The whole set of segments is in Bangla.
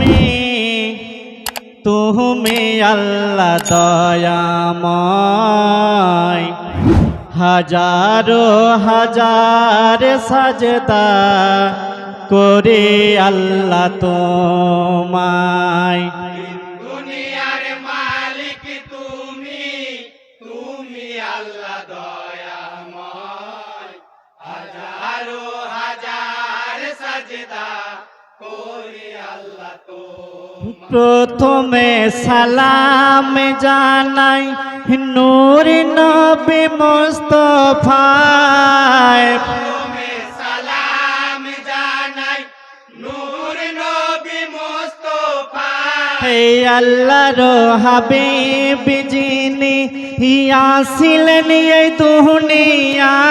তুমি তুমি আল্লাহ দয়াময়। হাজারো হাজার সাজদা করে আল্লাহ তোমায়। হাজারো হাজার সাজদা প্রথমে সালাম জানাই নূর নবী মুস্তফায়। আল্লাহর হাবিব যিনি আসিলেন এই দুনিয়ায়।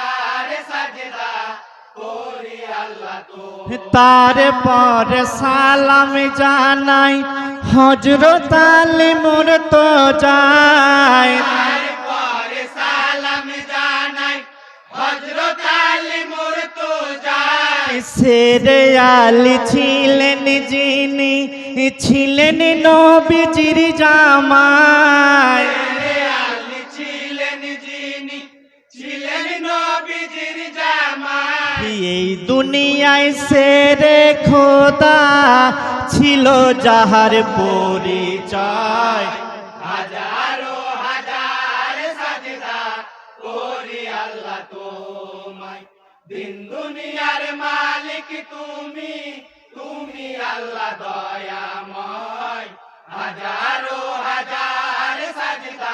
তারপর সালাম জানাই হজরত আলী মোর তো যায়। সেরে আলী ছিলেন যিনি ছিলেন নবীজির জামায় এই দুনিয়ায় সেরে খোদা ছিল যাহার পরিচয়। হাজারো হাজার সাজদা করি আল্লাহ তোমায়। দিন দুনিয়ার মালিক তুমি তুমি আল্লাহ দয়াময়। হাজারো হাজার সাজদা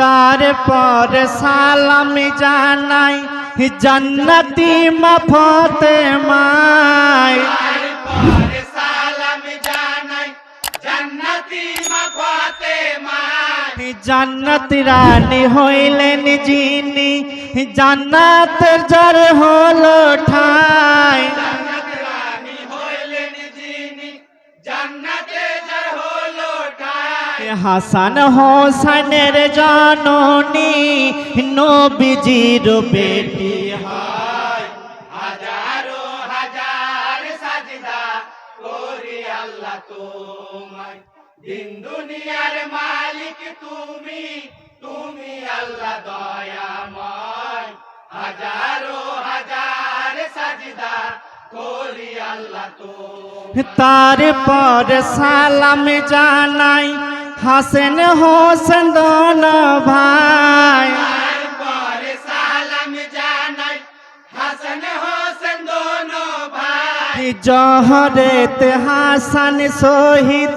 তারপর সালাম জানাই জান্নাতি মাফতে মায় সালাম জানাই জান্নাতি মাফাতে মাই। জান্নাত রানী হইলেন যিনি জান্নাত যার হলো ঠাই। হাসান হোসেনের জননী নবীজির বেটি। হয় হাজারো হাজার সাজদা করি আল্লাহ তোমায়। দিন দুনিয়ার মালিক তুমি তুমি আল্লাহ দয়াময়। হাজারো হাজার সাজদা করি আল্লাহ তো তারপর সালাম জানাই হাসেন হোসেন দোন ভাই তারপরে সালাম জানাই হাসান হোসেন দোনো ভাই জহরেত হাসান শহীদ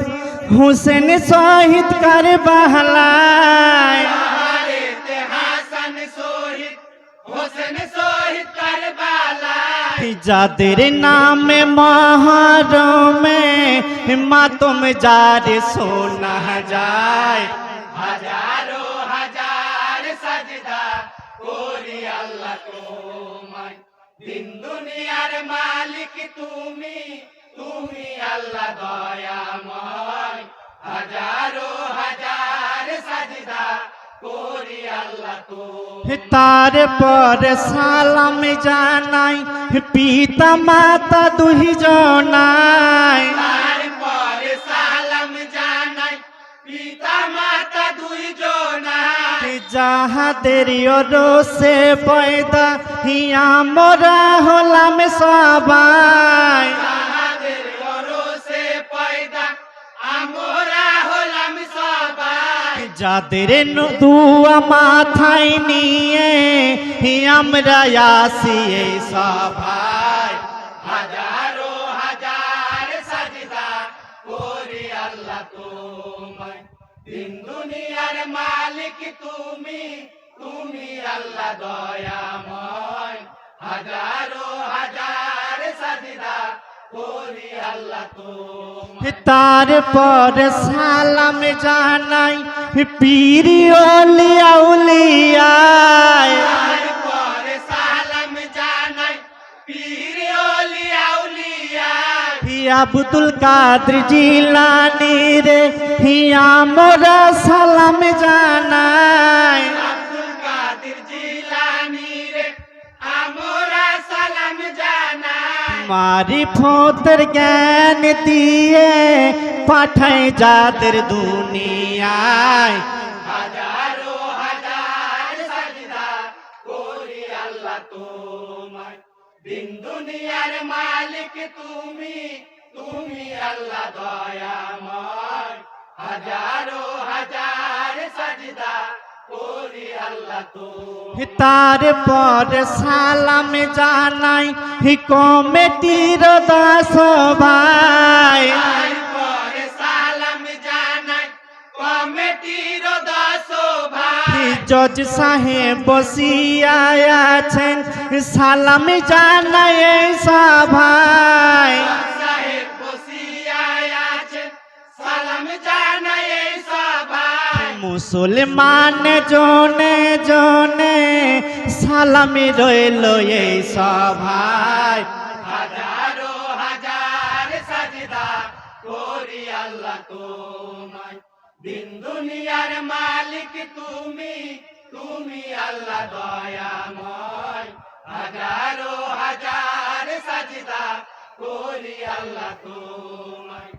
হুসেন শহীদ কর বহলায় হরেতে হাসান শহীদ হোসেন শহীদ কারবালা যাদের নামে মহরমে মাতম যারে সোনা যায়। হাজারো হাজার সাজদা করি আল্লাহ তোমায়। দিন দুনিয়ার মালিক তুমি তুমি আল্লাহ দয়াময়। হাজার তারপর সালাম জানাই পিতা মাতা দুহি জনাই। তারপরে সালাম জানাই পিতা মাতা দুই জনাই। যাহাদের রোসে পয়দা আমরা হলাম সবাই। যাদের দুয়া মাথায় নিয়ে আমরা আসি এই সভায়, হাজারো হাজার সাজদা করি আল্লাহ তোমায়। দিন দুনিয়ার মালিক তুমি তুমি আল্লাহ দয়াময়। হাজারো হাজার সাজদা আল্লাহ তোমায়। তারপর সালাম জানাই পীর ওলি আউলিয়া হিয়া আব্দুল কাদের জিলানি রে হিয়া মোরা সালাম জানাই আব্দুল কাদের জিলানি রে আমরা সালাম জানাই মারি ফোতের জ্ঞান দিয়ে পাঠায় যাদের দুনিয়ায়। হাজারো হাজার সাজদা করি আল্লাহ তোমায়। দিন দুনিয়ার মালিক তুমি তুমি আল্লাহ দয়াময়। হাজারো হাজার সাজদা তারপর সালাম জানাই কমিটির দাস ভাই। জজ সাহেব বসিয়া আছেন সালাম জানাই সভায়। মুসলমান জনে জনে সালামি রইল এই সভায়। দিন দুনিয়ার মালিক তুমি তুমি আল্লাহ দয়াময়। হাজারো হাজার সাজিদা করি আল্লাহ তোমায়।